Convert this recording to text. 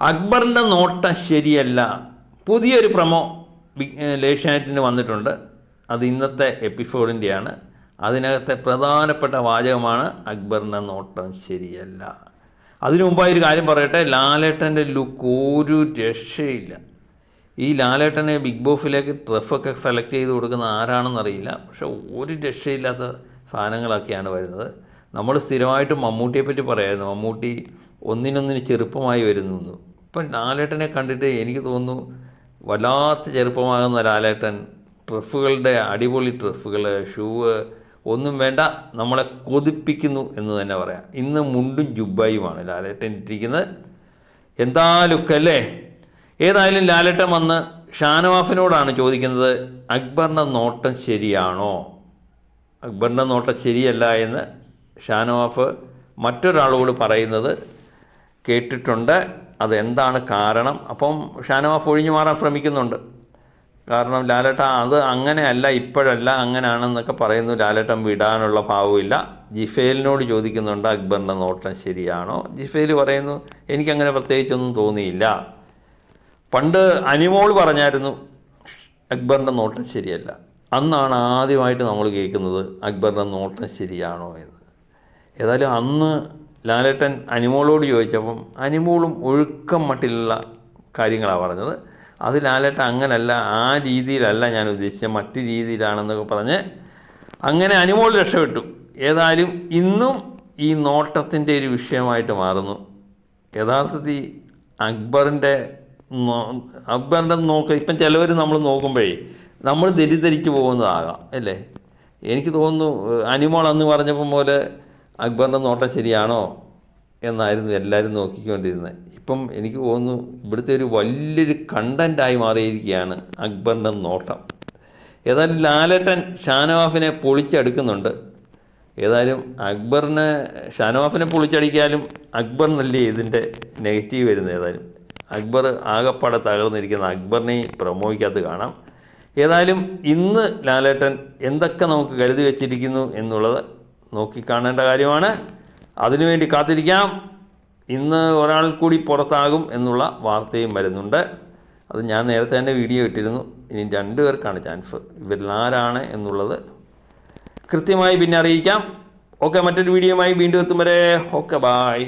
അക്ബറിന്റെ നോട്ടം ശരിയല്ല. പുതിയൊരു പ്രമോ ലേഷ്യാനെറ്റിന് വന്നിട്ടുണ്ട്. അത് ഇന്നത്തെ എപ്പിസോഡിന്റെയാണ് അതിനകത്തെ പ്രധാനപ്പെട്ട വാചകമാണ് അക്ബറിന്റെ നോട്ടം ശരിയല്ല. അതിനു മുമ്പായി ഒരു കാര്യം പറയട്ടെ ലാലേട്ടന്റെ ലുക്ക് ഒരു രക്ഷയില്ല. ഈ ലാലേട്ടനെ ബിഗ് ബോസിലേക്ക് ട്രഫൊക്കെ സെലക്ട് ചെയ്ത് കൊടുക്കുന്ന ആരാണെന്നറിയില്ല. പക്ഷെ ഒരു രക്ഷയില്ലാത്ത സാധനങ്ങളൊക്കെയാണ് വരുന്നത്. നമ്മൾ സ്ഥിരമായിട്ട് മമ്മൂട്ടിയെ പറ്റി പറയായിരുന്നു. മമ്മൂട്ടി ഒന്നിനൊന്നിന് ചെറുപ്പമായി വരുന്നു. ഇപ്പം ലാലേട്ടനെ കണ്ടിട്ട് എനിക്ക് തോന്നുന്നു വല്ലാത്ത ചെറുപ്പമാകുന്ന ലാലേട്ടൻ ട്രഫുകളുടെ അടിപൊളി ട്രഫുകൾ ഷൂവ് ഒന്നും വേണ്ട നമ്മളെ കൊതിപ്പിക്കുന്നു എന്ന് തന്നെ പറയാം. ഇന്ന് മുണ്ടും ജുബായുമാണ് ലാലേട്ടൻ ഇട്ടിരിക്കുന്നത്. എന്താ ലുക്കല്ലേ ഏതായാലും ലാലേട്ടൻ വന്ന് ഷാനവാഫിനോടാണ് ചോദിക്കുന്നത് അക്ബറിന്റെ നോട്ടം ശരിയാണോ? അക്ബറിന്റെ നോട്ടം ശരിയല്ല എന്ന് ഷാനവാഫ് മറ്റൊരാളോട് പറയുന്നത് കേട്ടിട്ടുണ്ട്. അതെന്താണ് കാരണം? അപ്പം ഷാനവാഫ് ഒഴിഞ്ഞു മാറാൻ ശ്രമിക്കുന്നുണ്ട്. കാരണം ലാലേട്ട അത് അങ്ങനെയല്ല ഇപ്പോഴല്ല അങ്ങനെയാണെന്നൊക്കെ പറയുന്നു. ലാലേട്ടൻ വിടാനുള്ള ഭാവമില്ല ജിഫേലിനോട് ചോദിക്കുന്നുണ്ട് അക്ബറിന്റെ നോട്ടം ശരിയാണോ? ജിഫേൽ പറയുന്നു എനിക്കങ്ങനെ പ്രത്യേകിച്ചൊന്നും തോന്നിയില്ല. പണ്ട് അനിമോൾ പറഞ്ഞായിരുന്നു അക്ബറിന്റെ നോട്ടം ശരിയല്ല. അന്നാണ് ആദ്യമായിട്ട് നമ്മൾ കേൾക്കുന്നത് അക്ബറിന്റെ നോട്ടം ശരിയാണോ എന്ന്. ഏതായാലും അന്ന് ലാലേട്ടൻ അനിമോളോട് ചോദിച്ചപ്പം അനിമോളും ഒഴുക്കം മട്ടിലുള്ള കാര്യങ്ങളാണ് പറഞ്ഞത്. അത് ലാലേട്ടൻ അങ്ങനല്ല ആ രീതിയിലല്ല ഞാൻ ഉദ്ദേശിച്ചത് മറ്റു രീതിയിലാണെന്നൊക്കെ പറഞ്ഞ് അങ്ങനെ അനിമോൾ രക്ഷപ്പെട്ടു. ഏതായാലും ഇന്നും ഈ നോട്ടത്തിന്റെ ഒരു വിഷയമായിട്ട് മാറുന്നു. യഥാർത്ഥത്തിൽ അക്ബറിന്റെ അക്ബറിന്റെ നോക്ക് ഇപ്പം ചിലവർ നമ്മൾ നോക്കുമ്പോഴേ നമ്മൾ തെറ്റിദ്ധരിച്ച് പോകുന്നതാകാം അല്ലേ? എനിക്ക് തോന്നുന്നു അനിമോൾ അന്ന് പറഞ്ഞപ്പം പോലെ അക്ബറിന്റെ നോട്ടം ശരിയാണോ എന്നായിരുന്നു എല്ലാവരും നോക്കിക്കൊണ്ടിരുന്നത്. ഇപ്പം എനിക്ക് തോന്നുന്നു ഇവിടുത്തെ ഒരു വലിയൊരു കണ്ടന്റായി മാറിയിരിക്കുകയാണ് അക്ബറിന്റെ നോട്ടം. ഏതായാലും ലാലേട്ടൻ ഷാനവാഫിനെ പൊളിച്ചടുക്കുന്നുണ്ട്. ഏതായാലും അക്ബറിനെ ഷാനവാഫിനെ പൊളിച്ചടിക്കാനും അക്ബറിനല്ലേ ഇതിന്റെ നെഗറ്റീവ് വരുന്നത് ഏതായാലും. അക്ബർ ആകപ്പാടെ തകർന്നിരിക്കുന്ന അക്ബറിനെയും പ്രമോഹിക്കാത്ത കാണാം. ഏതായാലും ഇന്ന് ലാലേട്ടൻ എന്തൊക്കെ നമുക്ക് കരുതി വച്ചിരിക്കുന്നു എന്നുള്ളത് നോക്കിക്കാണേണ്ട കാര്യമാണ്. അതിനുവേണ്ടി കാത്തിരിക്കാം. ഇന്ന് ഒരാൾ കൂടി പുറത്താകും എന്നുള്ള വാർത്തയും വരുന്നുണ്ട്. അത് ഞാൻ നേരത്തെ തന്നെ വീഡിയോ ഇട്ടിരുന്നു. ഇനി രണ്ടു പേർക്കാണ് ചാൻസ്. ഇവരിലാരാണ് എന്നുള്ളത് കൃത്യമായി പിന്നെ അറിയിക്കാം. ഓക്കെ മറ്റൊരു വീഡിയോയുമായി വീണ്ടും എത്തും വരെ. Okay bye